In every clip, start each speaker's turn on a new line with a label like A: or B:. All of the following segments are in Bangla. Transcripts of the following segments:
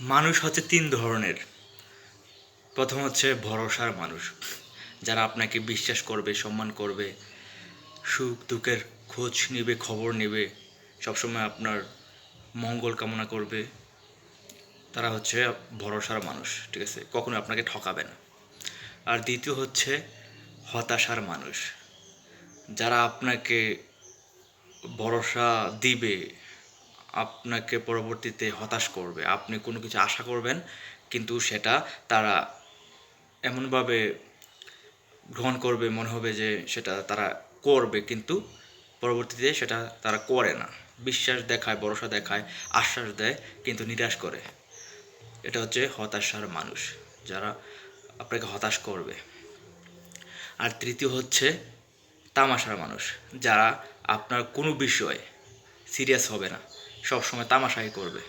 A: মানুষ হচ্ছে তিন ধরনের। প্রথম হচ্ছে ভরসার মানুষ, যারা আপনাকে বিশ্বাস করবে, সম্মান করবে, সুখ দুঃখের খোঁজ নেবে, খবর নেবে, সবসময় আপনার মঙ্গল কামনা করবে। তারা হচ্ছে ভরসার মানুষ, ঠিক আছে? কখনো আপনাকে ঠকাবে না। আর দ্বিতীয় হচ্ছে হতাশার মানুষ, যারা আপনাকে ভরসা দিবে আপনাকে পরবর্তীতে হতাশ করবে। আপনি কোনো কিছু আশা করবেন, কিন্তু সেটা তারা এমনভাবে গ্রহণ করবে, মনে হবে যে সেটা তারা করবে, কিন্তু পরবর্তীতে সেটা তারা করে না। বিশ্বাস দেখায়, ভরসা দেখায়, আশ্বাস দেয়, কিন্তু নিরাশ করে। এটা হচ্ছে হতাশার মানুষ, যারা আপনাকে হতাশ করবে। আর তৃতীয় হচ্ছে তামাশার মানুষ, যারা আপনার কোনো বিষয়ে সিরিয়াস হবে না। সব সময় তামাশাই করবে।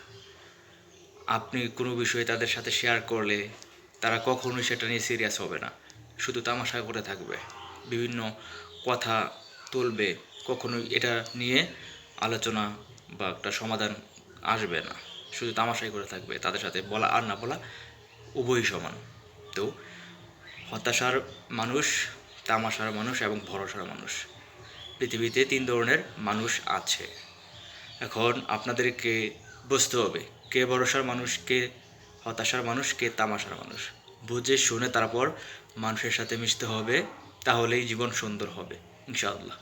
A: আপনি কোনো বিষয়ে তাদের সাথে শেয়ার করলে তারা কখনোই সেটা নিয়ে সিরিয়াস হবে না। শুধু তামাশা করে থাকবে। বিভিন্ন কথা তুলবে। কখনোই এটা নিয়ে আলোচনা বা একটা সমাধান আসবে না। শুধু তামাশাই করে থাকবে। তাদের সাথে বলা আর না বলা উভয়ই সমান। তো হতাশার মানুষ, তামাশার মানুষ এবং ভরসার মানুষ। পৃথিবীতে তিন ধরনের মানুষ আছে। এখন আপনাদেরকে বুঝতে হবে, কে ভরসার মানুষ, কে হতাশার মানুষ, কে তামাশার মানুষ। বুঝে শুনে তারপর মানুষের সাথে মিশতে হবে, তাহলেই জীবন সুন্দর হবে, ইনশাআল্লাহ।